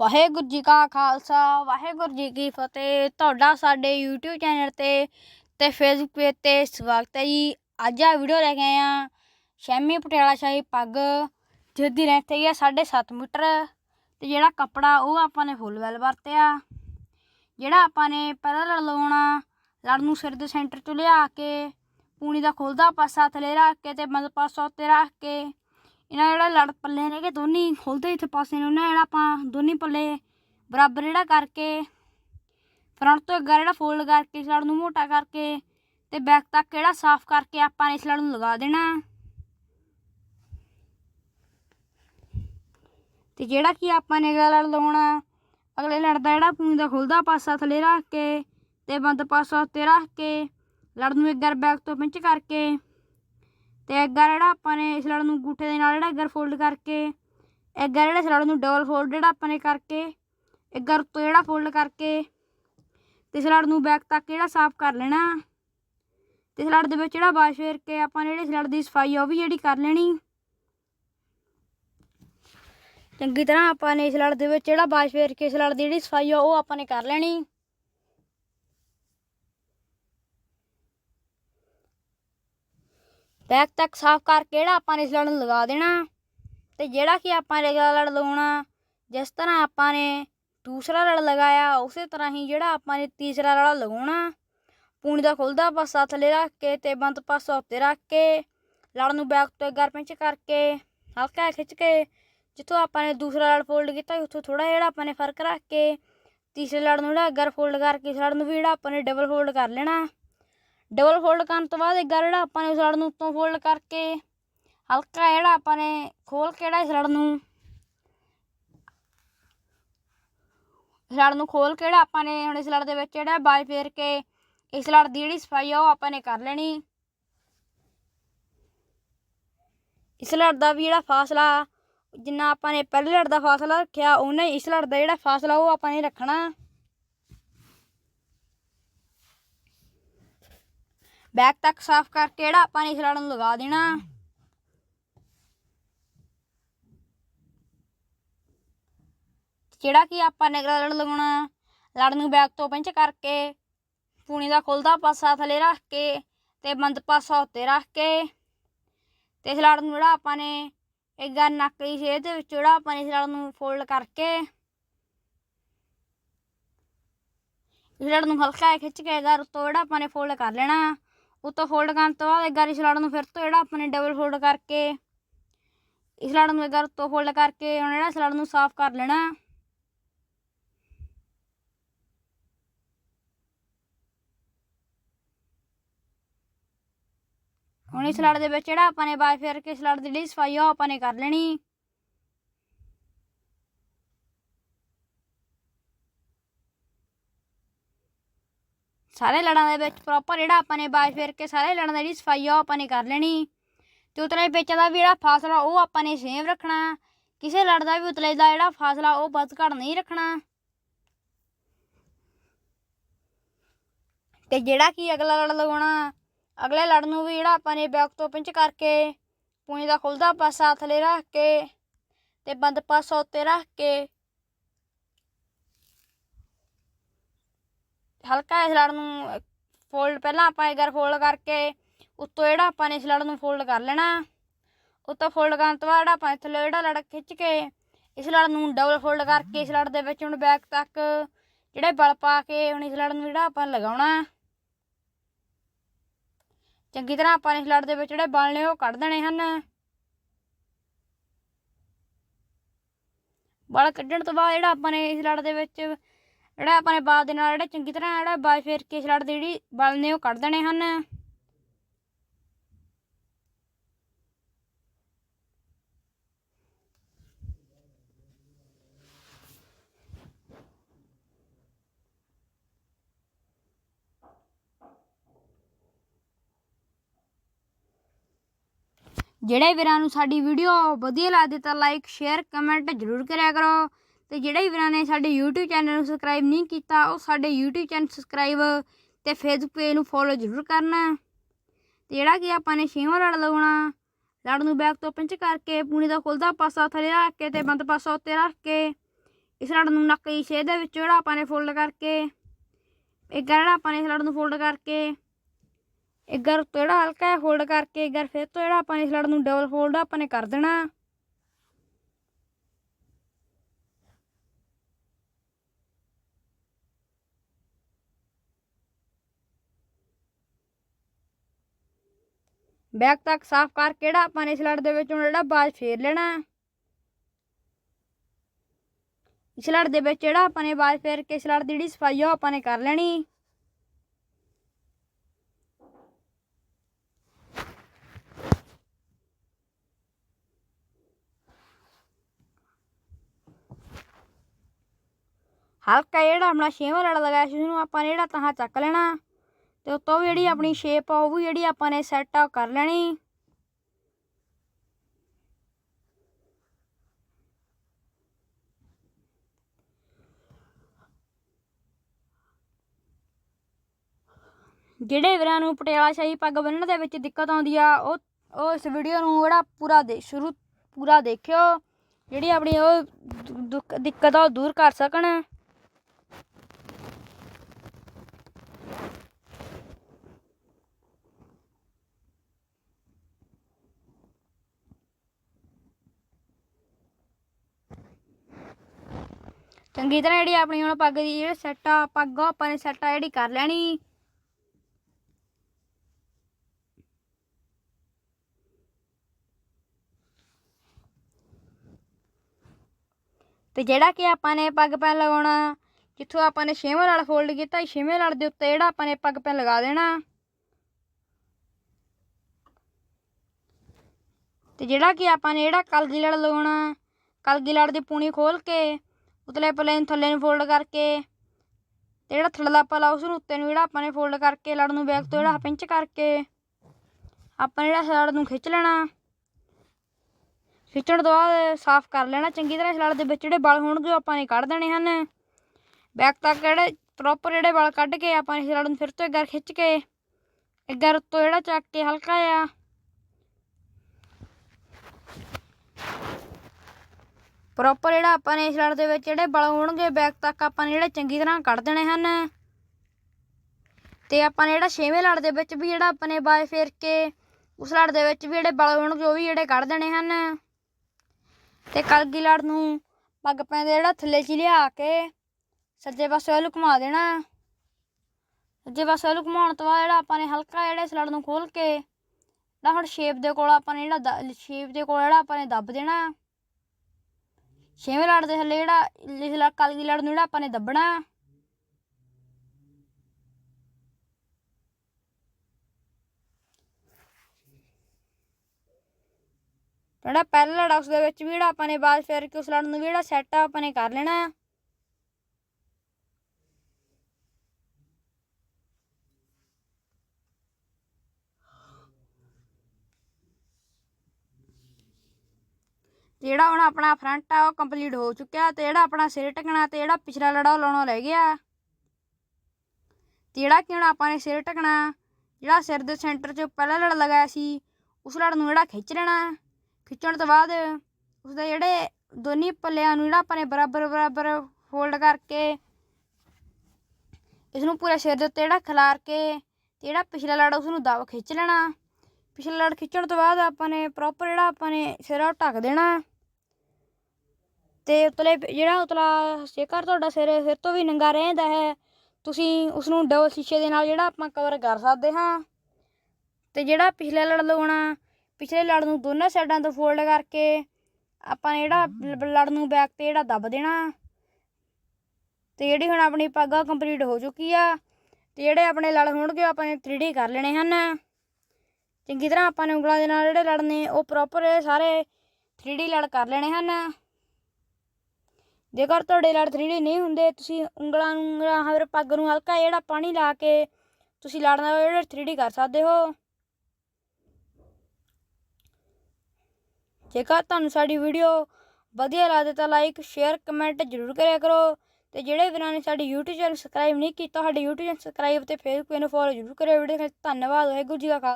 ਵਾਹਿਗੁਰੂ ਜੀ ਕਾ ਖਾਲਸਾ, ਵਾਹਿਗੁਰੂ ਜੀ ਕੀ ਫਤਿਹ। ਤੁਹਾਡਾ ਸਾਡੇ YouTube ਚੈਨਲ ਤੇ ਤੇ Facebook ਪੇਜ ਤੇ ਸਵਾਗਤ ਹੈ ਜੀ। ਅੱਜ ਆ ਵੀਡੀਓ ਲੈ ਕੇ ਆਏ ਆ ਸ਼ੈਮੀ ਪਟਿਆਲਾ ਸ਼ਾਹੀ ਪੱਗ ਜਿਸ ਦੀ ਲੈਂਥ ਹੈਗੀ ਆ 7.5 ਮੀਟਰ। ਤੇ ਜਿਹੜਾ ਕੱਪੜਾ, ਉਹ ਆਪਾਂ ਨੇ ਫੁੱਲ ਵੈਲ ਵਰਤਿਆ। ਜਿਹੜਾ ਆਪਾਂ ਨੇ ਪਹਿਲਾਂ ਲੜ ਲਵਾਉਣਾ, ਲੜ ਨੂੰ ਸਿਰ ਦੇ ਸੈਂਟਰ ਤੋਂ ਲਿਆ ਕੇ, ਪੂਣੀ ਦਾ ਖੁੱਲਦਾ ਪਾਸਾ ਥੱਲੇ ਰੱਖ ਕੇ ਤੇ ਮਤਲਬ ਪਾਸਾ ਉੱਤੇ ਰੱਖ ਕੇ ਇਹਨਾਂ ਜਿਹੜਾ ਲੜ ਪੱਲੇ ਨੇ ਕਿ ਦੋਨੀ ਖੁੱਲਦੇ ਇੱਥੇ ਪਾਸੇ ਨੇ ਉਹਨਾਂ ਜਿਹੜਾ ਆਪਾਂ ਦੋਨੇ ਪੱਲੇ ਬਰਾਬਰ ਜਿਹੜਾ ਕਰਕੇ ਫਰੰਟ ਤੋਂ ਇੱਕ ਜਿਹੜਾ ਫੋਲਡ ਕਰਕੇ ਇਸ ਲੜ ਨੂੰ ਮੋਟਾ ਕਰਕੇ ਤੇ ਬੈਕ ਤੱਕ ਜਿਹੜਾ ਸਾਫ਼ ਕਰਕੇ ਆਪਾਂ ਨੇ ਇਸ ਲੜ ਨੂੰ ਲਗਾ ਦੇਣਾ। ਤੇ ਜਿਹੜਾ ਕਿ ਆਪਾਂ ਨੇ ਅਗਲਾ ਲੜ ਲਾਉਣਾ, ਅਗਲੇ ਲੜ ਦਾ ਜਿਹੜਾ ਪੂਣੀ ਦਾ ਖੁੱਲਦਾ ਪਾਸਾ ਥੱਲੇ ਰੱਖ ਕੇ ਤੇ ਬੰਦ ਪਾਸਾ ਉੱਤੇ ਰੱਖ ਕੇ, ਲੜ ਨੂੰ ਇੱਕ ਗਰ ਬੈਕ ਤੋਂ ਪਿੰਚ ਕਰਕੇ ਤੇ ਇੱਕ ਗਰ ਜਿਹੜਾ ਆਪਾਂ ਨੇ ਇਸ ਲੜ ਨੂੰ ਅੰਗੂਠੇ ਦੇ ਨਾਲ ਜਿਹੜਾ ਇੱਕ ਫੋਲਡ ਕਰਕੇ ਇੱਕ ਗਰ ਜਿਹੜਾ ਸਲਾੜ ਨੂੰ ਡਬਲ ਫੋਲਡ ਜਿਹੜਾ ਆਪਾਂ ਨੇ ਕਰਕੇ ਇੱਕ ਗਰ ਉੱਤੋਂ ਜਿਹੜਾ ਫੋਲਡ ਕਰਕੇ, ਤੇ ਇਸ ਨੂੰ ਬੈਕ ਤੱਕ ਜਿਹੜਾ ਸਾਫ਼ ਕਰ ਲੈਣਾ। ਤੇ ਇਸ ਦੇ ਵਿੱਚ ਜਿਹੜਾ ਬਾਸ਼ ਫੇਰ ਕੇ ਆਪਾਂ ਨੇ ਜਿਹੜੇ ਇਸ ਦੀ ਸਫ਼ਾਈ ਆ ਉਹ ਵੀ ਜਿਹੜੀ ਕਰ ਲੈਣੀ। ਚੰਗੀ ਤਰ੍ਹਾਂ ਆਪਾਂ ਨੇ ਇਸ ਦੇ ਵਿੱਚ ਜਿਹੜਾ ਬਾਸ਼ ਫੇਰ ਕੇ ਇਸ ਲੜ ਦੀ ਜਿਹੜੀ ਸਫ਼ਾਈ ਆ ਉਹ ਆਪਾਂ ਨੇ ਕਰ ਲੈਣੀ। ਬੈਕ ਤੱਕ ਸਾਫ਼ ਕਰਕੇ ਜਿਹੜਾ ਆਪਾਂ ਨੇ ਇਸ ਲੜ ਨੂੰ ਲਗਾ ਦੇਣਾ? ਤੇ ਜਿਹੜਾ ਕਿ ਆਪਾਂ ਰੇਗਲਾ ਲੜ ਲਗਾਉਣਾ ਜਿਸ ਤਰ੍ਹਾਂ ਆਪਾਂ ਨੇ ਦੂਸਰਾ ਲੜ ਲਗਾਇਆ, ਉਸੇ ਤਰ੍ਹਾਂ ਹੀ ਜਿਹੜਾ ਆਪਾਂ ਨੇ ਤੀਸਰਾ ਲੜ ਲਗਾਉਣਾ। ਪੂਣੀ ਦਾ ਖੁੱਲਦਾ ਪਾਸਾ ਥੱਲੇ ਰੱਖ ਕੇ ਤੇ ਬੰਦ ਪਾਸਾ ਉੱਤੇ ਰੱਖ ਕੇ, ਲੜ ਨੂੰ ਬੈਕ ਤੋਂ ਇੱਕ ਗਰ ਪਿੰਚ ਕਰਕੇ, ਹਲਕਾ ਖਿੱਚ ਕੇ, ਜਿੱਥੋਂ ਆਪਾਂ ਨੇ ਦੂਸਰਾ ਲੜ ਫੋਲਡ ਕੀਤਾ, ਉੱਥੋਂ ਥੋੜਾ ਜਿਹੜਾ ਆਪਾਂ ਨੇ ਫ਼ਰਕ ਰੱਖ ਕੇ, ਤੀਸਰੇ ਲੜ ਨੂੰ ਜਿਹੜਾ ਗਰ ਫੋਲਡ ਕਰਕੇ, ਇਸ ਲੜ ਨੂੰ ਵੀ ਜਿਹੜਾ ਆਪਾਂ ਨੇ ਡਬਲ ਫੋਲਡ ਕਰ ਲੈਣਾ। ਡਬਲ ਫੋਲਡ ਕਰਨ ਤੋਂ ਬਾਅਦ ਇੱਕ ਜਿਹੜਾ ਆਪਾਂ ਨੇ ਉਸ ਲੜ ਨੂੰ ਉੱਤੋਂ ਫੋਲਡ ਕਰਕੇ, ਹਲਕਾ ਜਿਹੜਾ ਆਪਾਂ ਨੇ ਖੋਲ ਕੇ ਜਿਹੜਾ ਇਸ ਲੜ ਨੂੰ, ਇਸ ਨੂੰ ਖੋਲ ਕੇ ਜਿਹੜਾ ਆਪਾਂ ਨੇ ਹੁਣ ਇਸ ਲੜ ਦੇ ਵਿੱਚ ਜਿਹੜਾ ਬਾਜ ਫੇਰ ਕੇ ਇਸ ਲੜ ਦੀ ਜਿਹੜੀ ਸਫ਼ਾਈ ਆ ਉਹ ਆਪਾਂ ਨੇ ਕਰ ਲੈਣੀ। ਇਸ ਲੜ ਦਾ ਵੀ ਜਿਹੜਾ ਫਾਸਲਾ, ਜਿੰਨਾ ਆਪਾਂ ਨੇ ਪਹਿਲੇ ਲੜ ਦਾ ਫਾਸਲਾ ਰੱਖਿਆ ਉਹਨਾਂ ਇਸ ਲੜ ਦਾ ਜਿਹੜਾ ਫਾਸਲਾ ਉਹ ਆਪਾਂ ਨੇ ਰੱਖਣਾ। ਬੈਗ ਤੱਕ ਸਾਫ਼ ਕਰਕੇ ਜਿਹੜਾ ਆਪਾਂ ਨੇ ਇਸ ਲੜ ਨੂੰ ਲਗਾ ਦੇਣਾ। ਜਿਹੜਾ ਕਿ ਆਪਾਂ ਨੇ ਲੜ ਲਗਾਉਣਾ ਲੜ ਨੂੰ ਬੈਗ ਤੋਂ ਪਿੰਚ ਕਰਕੇ, ਪੂਣੀ ਦਾ ਖੁੱਲਦਾ ਪਾਸਾ ਥੱਲੇ ਰੱਖ ਕੇ ਤੇ ਬੰਦ ਪਾਸਾ ਉੱਤੇ ਰੱਖ ਕੇ ਤੇ ਇਸ ਲੜ ਨੂੰ ਜਿਹੜਾ ਆਪਾਂ ਨੇ ਇੱਕ ਗਰ ਨੱਕ ਦੀ ਸ਼ੇਪ ਦੇ ਵਿੱਚ ਜਿਹੜਾ ਆਪਾਂ ਨੇ ਇਸ ਲੜ ਨੂੰ ਫੋਲਡ ਕਰਕੇ, ਇਸ ਲੜ ਨੂੰ ਹਲਕਾ ਖਿੱਚ ਕੇ ਗਰ ਉੱਤੋਂ ਜਿਹੜਾ ਆਪਾਂ ਨੇ ਫੋਲਡ ਕਰ ਲੈਣਾ। ਉੱਤੋਂ ਫੋਲਡ ਕਰਨ ਤੋਂ ਬਾਅਦ ਇੱਕ ਗਰ ਇਸ ਲੜ ਨੂੰ ਫਿਰ ਤੋਂ ਜਿਹੜਾ ਆਪਾਂ ਨੇ ਡਬਲ ਫੋਲਡ ਕਰਕੇ। ਇਸ ਲੜ ਨੂੰ ਇੱਕ ਗਰ ਉੱਤੋਂ ਫੋਲਡ ਕਰਕੇ ਹੁਣ ਜਿਹੜਾ ਇਸ ਲੜ ਨੂੰ ਸਾਫ਼ ਕਰ ਲੈਣਾ। ਹੁਣ ਇਸ ਲੜ ਦੇ ਵਿੱਚ ਜਿਹੜਾ ਆਪਾਂ ਨੇ ਬਾਜ ਫੇਰ ਕੇ ਇਸ ਲੜ ਦੀ ਜਿਹੜੀ ਸਫ਼ਾਈ ਆ ਉਹ ਆਪਾਂ ਨੇ ਕਰ ਲੈਣੀ। ਸਾਰੇ ਲੜਾਂ ਦੇ ਵਿੱਚ ਪ੍ਰੋਪਰ ਜਿਹੜਾ ਆਪਾਂ ਨੇ ਬਾਜ ਫੇਰ ਕੇ ਸਾਰੇ ਲੜਾਂ ਦੀ ਜਿਹੜੀ ਸਫ਼ਾਈ ਆ, ਉਹ ਆਪਾਂ ਨੇ ਕਰ ਲੈਣੀ। ਤੇ ਉਤਲੇ ਵਿੱਚ ਦਾ ਵੀ ਜਿਹੜਾ ਫਾਸਲਾ, ਉਹ ਆਪਾਂ ਨੇ ਸੇਮ ਰੱਖਣਾ। ਕਿਸੇ ਲੜ ਦਾ ਵੀ ਉਤਲੇ ਦਾ ਜਿਹੜਾ ਫਾਸਲਾ, ਉਹ ਵੱਧ ਘੱਟ ਨਹੀਂ ਰੱਖਣਾ। ਤੇ ਜਿਹੜਾ ਕੀ ਅਗਲਾ ਲੜ ਲਗਾਉਣਾ ਅਗਲੇ ਲੜ ਨੂੰ ਵੀ ਜਿਹੜਾ ਆਪਾਂ ਨੇ ਬੈਕ ਤੋਂ ਪਿੰਚ ਕਰਕੇ ਪੂਣੀ ਦਾ ਖੁੱਲਦਾ ਪਾਸਾ ਥਲੇ ਰੱਖ ਕੇ ਤੇ ਬੰਦ ਪਾਸਾ ਉੱਤੇ ਰੱਖ ਕੇ ਹਲਕਾ ਇਸ ਲੜ ਨੂੰ ਫੋਲਡ ਪਹਿਲਾਂ ਆਪਾਂ ਇੱਕ ਵਾਰ ਫੋਲਡ ਕਰਕੇ ਉੱਤੋਂ ਜਿਹੜਾ ਆਪਾਂ ਨੇ ਇਸ ਲੜ ਨੂੰ ਫੋਲਡ ਕਰ ਲੈਣਾ, ਉੱਤੋਂ ਫੋਲਡ ਕਰਨ ਤੋਂ ਬਾਅਦ ਜਿਹੜਾ ਆਪਾਂ ਥੱਲੇ ਜਿਹੜਾ ਲੜ ਖਿੱਚ ਕੇ ਇਸ ਲੜ ਨੂੰ ਡਬਲ ਫੋਲਡ ਕਰਕੇ ਇਸ ਲੜ ਦੇ ਵਿੱਚ ਹੁਣ ਬੈਕ ਤੱਕ ਜਿਹੜੇ ਬਲ ਪਾ ਕੇ ਹੁਣ ਇਸ ਲੜ ਨੂੰ ਜਿਹੜਾ ਆਪਾਂ ਲਗਾਉਣਾ। ਚੰਗੀ ਤਰ੍ਹਾਂ ਆਪਾਂ ਇਸ ਲੜ ਦੇ ਵਿੱਚ ਜਿਹੜੇ ਬਲ ਨੇ ਉਹ ਕੱਢ ਦੇਣੇ ਹਨ। ਬਲ ਕੱਢਣ ਤੋਂ ਬਾਅਦ ਜਿਹੜਾ ਆਪਾਂ ਨੇ ਇਸ ਲੜ ਦੇ ਵਿੱਚ ਜਿਹੜਾ ਆਪਣੇ ਬਾਲ ਦੇ ਨਾਲ, ਜਿਹੜਾ ਚੰਗੀ ਤਰ੍ਹਾਂ ਜਿਹੜਾ ਬਾਲ ਫੇਰ ਕੇ ਇਸ ਦੇ ਜਿਹੜੀ ਬਲ ਨੇ ਉਹ ਕੱਢ ਦੇਣੇ ਹਨ। ਜਿਹੜੇ ਵੀਰਾਂ ਨੂੰ ਸਾਡੀ ਵੀਡੀਓ ਵਧੀਆ ਲੱਗਦੀ ਤਾਂ ਲਾਈਕ ਸ਼ੇਅਰ ਕਮੈਂਟ ਜ਼ਰੂਰ ਕਰਿਆ ਕਰੋ। ਤੇ ਜਿਹੜੇ ਵੀਰਾਂ ਨੇ ਸਾਡੇ YouTube ਚੈਨਲ ਨੂੰ ਸਬਸਕ੍ਰਾਈਬ ਨਹੀਂ ਕੀਤਾ, ਉਹ ਸਾਡੇ YouTube ਚੈਨਲ ਸਬਸਕ੍ਰਾਈਬ ਤੇ Facebook ਪੇਜ ਨੂੰ ਫੋਲੋ ਜ਼ਰੂਰ ਕਰਨਾ। ਤੇ ਜਿਹੜਾ ਕਿ ਆਪਾਂ ਨੇ ਛੇਵਾਂ ਲੜ ਲਗਾਉਣਾ ਲੜ ਨੂੰ ਬੈਕ ਤੋਂ ਪਿੰਚ ਕਰਕੇ ਪੂਣੀ ਦਾ ਖੁੱਲਦਾ ਪਾਸਾ ਥੱਲੇ ਰੱਖ ਕੇ ਤੇ ਬੰਦ ਪਾਸਾ ਉੱਤੇ ਰੱਖ ਕੇ, ਇਸ ਲੜ ਨੂੰ ਨੱਕ ਦੀ ਛੇਦ ਦੇ ਵਿੱਚ ਜਿਹੜਾ ਆਪਾਂ ਨੇ ਫੋਲਡ ਕਰਕੇ, ਇੱਕ ਵਾਰ ਜਿਹੜਾ ਆਪਾਂ ਨੇ ਇਸ ਲੜ ਨੂੰ ਫੋਲਡ ਕਰਕੇ, ਇੱਕ ਗਰ ਤੋਂ ਜਿਹੜਾ ਹਲਕਾ ਹੈ ਫੋਲਡ ਕਰਕੇ, ਇੱਕ ਵਾਰ ਫਿਰ ਤੋਂ ਜਿਹੜਾ ਆਪਾਂ ਨੇ ਇਸ ਲੜ ਨੂੰ ਡਬਲ ਫੋਲਡ ਆਪਾਂ ਨੇ ਕਰ ਦੇਣਾ। ਬੈਕ ਤੱਕ ਸਾਫ਼ ਕਰਕੇ ਜਿਹੜਾ ਆਪਾਂ ਨੇ ਇਸ ਲੜ ਦੇ ਵਿੱਚ ਹੁਣ ਜਿਹੜਾ ਬਾਜ ਫੇਰ ਲੈਣਾ ਇਸ ਲੜ ਦੇ ਵਿੱਚ ਜਿਹੜਾ ਆਪਾਂ ਨੇ ਬਾਜ ਫੇਰ ਕੇ ਇਸ ਲੜ ਦੀ ਜਿਹੜੀ ਸਫ਼ਾਈ ਆ, ਉਹ ਆਪਾਂ ਨੇ ਕਰ ਲੈਣੀ। ਹਲਕਾ ਜਿਹੜਾ ਆਪਣਾ ਛੇਵਾਂ ਲੜ ਲਗਾਇਆ ਸੀ, ਉਹਨੂੰ ਆਪਾਂ ਨੇ ਜਿਹੜਾ ਤਾਂ ਚੱਕ ਲੈਣਾ। ਤੇ ਉਤੋਂ ਵੀ ਜਿਹੜੀ ਆਪਣੀ ਸ਼ੇਪ ਆ ਉਹ ਵੀ ਜਿਹੜੀ ਆਪਾਂ ਨੇ ਸੈੱਟ ਆ ਕਰ ਲੈਣੀ। ਜਿਹੜੇ ਵੀਰਾਂ ਨੂੰ ਪਟਿਆਲਾ ਸ਼ਾਹੀ ਪੱਗ ਬੰਨਣ ਦੇ ਵਿੱਚ ਦਿੱਕਤ ਆਉਂਦੀ ਆ ਉਹ ਉਹ ਇਸ ਵੀਡੀਓ ਨੂੰ ਜਿਹੜਾ ਪੂਰਾ ਦੇ ਸ਼ੁਰੂ ਪੂਰਾ ਦੇਖਿਓ। ਜਿਹੜੀ ਆਪਣੀ ਉਹ ਦਿੱਕਤ ਆ ਉਹ ਦੂਰ ਕਰ ਸਕਣ। ਚੰਗੀ ਤਰ੍ਹਾਂ ਜਿਹੜੀ ਆਪਣੀ ਹੁਣ ਪੱਗ ਦੀ ਜਿਹੜੀ ਸੈੱਟ ਆ, ਪੱਗ ਆ, ਆਪਾਂ ਨੇ ਸੈੱਟ ਆ ਜਿਹੜੀ ਕਰ ਲੈਣੀ। ਤੇ ਜਿਹੜਾ ਕਿ ਆਪਾਂ ਨੇ ਪੱਗ ਪੈਨ ਲਗਾਉਣਾ, ਜਿੱਥੋਂ ਆਪਾਂ ਨੇ ਛੇਵੇਂ ਲੜ ਫੋਲਡ ਕੀਤਾ ਛੇਵੇਂ ਲੜ ਦੇ ਉੱਤੇ ਜਿਹੜਾ ਆਪਾਂ ਨੇ ਪੱਗ ਪੈਨ ਲਗਾ ਦੇਣਾ। ਤੇ ਜਿਹੜਾ ਕਿ ਆਪਾਂ ਨੇ ਜਿਹੜਾ ਕਲਗੀ ਲੜ ਲਗਾਉਣਾ, ਕਲਗੀ ਲੜ ਦੀ ਪੂਣੀ ਖੋਲ ਕੇ ਉਤਲੇ ਪਲੇਨ ਥੱਲੇ ਨੂੰ ਫੋਲਡ ਕਰਕੇ ਤੇ ਜਿਹੜਾ ਥੱਲੜਾ ਪਲਾ ਉਸ ਨੂੰ ਉੱਤੇ ਨੂੰ ਜਿਹੜਾ ਆਪਾਂ ਨੇ ਫੋਲਡ ਕਰਕੇ ਲੜ ਨੂੰ ਬੈਕ ਤੋਂ ਜਿਹੜਾ ਪਿੰਚ ਕਰਕੇ ਆਪਾਂ ਜਿਹੜਾ ਲੜ ਨੂੰ ਖਿੱਚ ਲੈਣਾ। ਖਿੱਚਣ ਤੋਂ ਬਾਅਦ ਸਾਫ਼ ਕਰ ਲੈਣਾ ਚੰਗੀ ਤਰ੍ਹਾਂ ਇਸ ਲੜ ਦੇ ਵਿੱਚ ਜਿਹੜੇ ਵਲ ਹੋਣਗੇ ਉਹ ਆਪਾਂ ਨੇ ਕੱਢ ਦੇਣੇ ਹਨ। ਬੈਕ ਤੱਕ ਜਿਹੜੇ ਪ੍ਰੋਪਰ ਜਿਹੜੇ ਵਲ ਕੱਢ ਕੇ ਆਪਾਂ ਨੇ ਇਸ ਲੜ ਨੂੰ ਫਿਰ ਤੋਂ ਇੱਕ ਵਾਰ ਖਿੱਚ ਕੇ, ਇੱਕ ਵਾਰ ਉੱਤੋਂ ਜਿਹੜਾ ਚੱਕ ਕੇ ਹਲਕਾ ਆ ਪ੍ਰੋਪਰ ਜਿਹੜਾ ਆਪਾਂ ਨੇ ਇਸ ਲੜ ਦੇ ਵਿੱਚ ਜਿਹੜੇ ਬਲ ਹੋਣਗੇ ਬੈਕ ਤੱਕ ਆਪਾਂ ਨੇ ਜਿਹੜੇ ਚੰਗੀ ਤਰ੍ਹਾਂ ਕੱਢ ਦੇਣੇ ਹਨ। ਤੇ ਆਪਾਂ ਨੇ ਜਿਹੜਾ ਛੇਵੇਂ ਲੜ ਦੇ ਵਿੱਚ ਵੀ ਜਿਹੜਾ ਆਪਾਂ ਨੇ ਬਾਏ ਫੇਰ ਕੇ ਉਸ ਲੜ ਦੇ ਵਿੱਚ ਵੀ ਜਿਹੜੇ ਬਲ ਹੋਣਗੇ, ਉਹ ਵੀ ਜਿਹੜੇ ਕੱਢ ਦੇਣੇ ਹਨ। ਤੇ ਕਲਗੀ ਲੜ ਨੂੰ ਪੱਗ ਪੈਂਦੇ ਜਿਹੜਾ ਥੱਲੇ ਚ ਲਿਆ ਕੇ, ਸੱਜੇ ਪਾਸੇ ਵੱਲ ਘੁਮਾ ਦੇਣਾ। ਸੱਜੇ ਪਾਸੇ ਵੱਲ ਘੁਮਾਉਣ ਤੋਂ ਬਾਅਦ ਜਿਹੜਾ ਆਪਾਂ ਨੇ ਹਲਕਾ ਜਿਹੜਾ ਇਸ ਲੜ ਨੂੰ ਖੋਲ ਕੇ, ਜਿਹੜਾ ਹੁਣ ਸ਼ੇਪ ਦੇ ਕੋਲ ਆਪਾਂ ਨੇ ਜਿਹੜਾ ਸ਼ੇਪ ਦੇ ਕੋਲ ਜਿਹੜਾ ਆਪਾਂ ਨੇ ਦੱਬ ਦੇਣਾ। ਛੇਵੇਂ ਲੜ ਦੇ ਥੱਲੇ ਜਿਹੜਾ, ਇਸ ਲੜ ਕਲਗੀ ਲੜ ਨੂੰ ਜਿਹੜਾ ਆਪਾਂ ਨੇ ਦੱਬਣਾ। ਆ ਜਿਹੜਾ ਪਹਿਲਾ ਲੜਾ ਉਸ ਦੇ ਵਿੱਚ ਵੀ ਜਿਹੜਾ ਆਪਾਂ ਨੇ ਬਾਅਦ ਫਿਰ ਕੇ ਉਸ ਲੜ ਨੂੰ ਵੀ ਜਿਹੜਾ ਸੈੱਟ ਆ, ਆਪਾਂ ਨੇ ਕਰ ਲੈਣਾ ਆ। ਤੇ ਜਿਹੜਾ ਹੁਣ ਆਪਣਾ ਫਰੰਟ ਆ, ਉਹ ਕੰਪਲੀਟ ਹੋ ਚੁੱਕਿਆ ਤੇ ਜਿਹੜਾ ਆਪਣਾ ਸਿਰ ਟਕਣਾ ਤੇ ਜਿਹੜਾ ਪਿਛਲਾ ਲੜਾ ਉਹ ਲਾਉਣਾ ਰਹਿ ਗਿਆ। ਤੇ ਜਿਹੜਾ ਕਿ ਹੁਣ ਆਪਾਂ ਨੇ ਸਿਰ ਟਕਣਾ ਜਿਹੜਾ ਸਿਰ ਦੇ ਸੈਂਟਰ 'ਚ ਪਹਿਲਾ ਲੜ ਲਗਾਇਆ ਸੀ, ਉਸ ਲੜ ਨੂੰ ਜਿਹੜਾ ਖਿੱਚ ਲੈਣਾ। ਖਿੱਚਣ ਤੋਂ ਬਾਅਦ ਉਸ ਦੇ ਜਿਹੜੇ ਦੋਨੀ ਪੱਲਿਆਂ ਨੂੰ ਜਿਹੜਾ ਆਪਾਂ ਨੇ ਬਰਾਬਰ ਬਰਾਬਰ ਫੋਲਡ ਕਰਕੇ ਇਸ ਨੂੰ ਪੂਰੇ ਸਿਰ ਦੇ ਉੱਤੇ ਜਿਹੜਾ ਖਿਲਾਰ ਕੇ ਤੇ ਜਿਹੜਾ ਪਿਛਲਾ ਲੜ ਉਸ ਨੂੰ ਦਬ ਖਿੱਚ ਲੈਣਾ। ਪਿਛਲਾ ਲੜ ਖਿੱਚਣ ਤੋਂ ਬਾਅਦ ਆਪਾਂ ਨੇ ਪ੍ਰੋਪਰ ਜਿਹੜਾ ਆਪਾਂ ਨੇ ਸਿਰ ਉਹ ਢੱਕ ਦੇਣਾ। ਤੇ ਉਤਲੇ ਜਿਹੜਾ ਉਤਲਾ ਜੇਕਰ ਤੁਹਾਡਾ ਸਿਰ ਸਿਰ ਤੋਂ ਵੀ ਨੰਗਾ ਰਹਿੰਦਾ ਹੈ। ਤੁਸੀਂ ਉਸ ਨੂੰ ਡਬਲ ਸ਼ੀਸ਼ੇ ਦੇ ਨਾਲ ਜਿਹੜਾ ਆਪਾਂ ਕਵਰ ਕਰ ਸਕਦੇ ਹਾਂ। ਤੇ ਜਿਹੜਾ ਪਿਛਲਾ ਲੜ ਲਗਾਉਣਾ ਪਿਛਲੇ ਲੜ ਨੂੰ ਦੋਨਾਂ ਸਾਈਡਾਂ ਤੋਂ ਫੋਲਡ ਕਰਕੇ ਆਪਾਂ ਜਿਹੜਾ ਲੜ ਨੂੰ ਬੈਕ ਤੇ ਜਿਹੜਾ ਦੱਬ ਦੇਣਾ। ਤੇ ਜਿਹੜੀ ਹੁਣ ਆਪਣੀ ਪੱਗ ਕੰਪਲੀਟ ਹੋ ਚੁੱਕੀ ਆ। ਤੇ ਜਿਹੜੇ ਆਪਣੇ ਲੜ ਹੋਣਗੇ ਆਪਾਂ ਨੇ 3D ਕਰ ਲੈਣੇ ਹਨ। ਚੰਗੀ ਤਰ੍ਹਾਂ ਆਪਾਂ ਨੇ ਉਂਗਲਾਂ ਦੇ ਨਾਲ ਜਿਹੜੇ ਲੜ ਨੇ ਉਹ ਪ੍ਰੋਪਰ ਸਾਰੇ 3D ਲੜ ਕਰ ਲੈਣੇ ਹਨ। ਜੇਕਰ ਤੁਹਾਡੇ ਲੜ 3D ਨਹੀਂ ਹੁੰਦੇ, ਤੁਸੀਂ ਉਂਗਲਾਂ ਨੂੰ, ਉਂਗਲਾਂ ਫਿਰ ਪੱਗ ਨੂੰ ਹਲਕਾ ਜਿਹੜਾ ਪਾਣੀ ਲਾ ਕੇ ਤੁਸੀਂ ਲੜ ਨਾਲ ਜਿਹੜੇ 3D ਕਰ ਸਕਦੇ ਹੋ। ਜੇਕਰ ਤੁਹਾਨੂੰ ਸਾਡੀ ਵੀਡੀਓ ਵਧੀਆ ਲੱਗਦੀ ਤਾਂ ਲਾਈਕ ਸ਼ੇਅਰ ਕਮੈਂਟ ਜ਼ਰੂਰ ਕਰਿਆ ਕਰੋ ਤੇ ਜਿਹੜੇ ਵੀਰਾਂ ਨੇ ਸਾਡੀ YouTube ਚੈਨਲ ਸਬਸਕ੍ਰਾਈਬ ਨਹੀਂ ਕੀਤਾ, ਸਾਡੇ YouTube ਚੈਨਲ ਸਬਸਕ੍ਰਾਈਬ ਤੇ ਫੇਸਬੁੱਕ ਨੂੰ ਫੋਲੋ ਜ਼ਰੂਰ ਕਰਿਓ। ਵੀਡੀਓ ਧੰਨਵਾਦ, ਵਾਹਿਗੁਰੂ ਜੀ ਕਾ ਖਾਲਸਾ।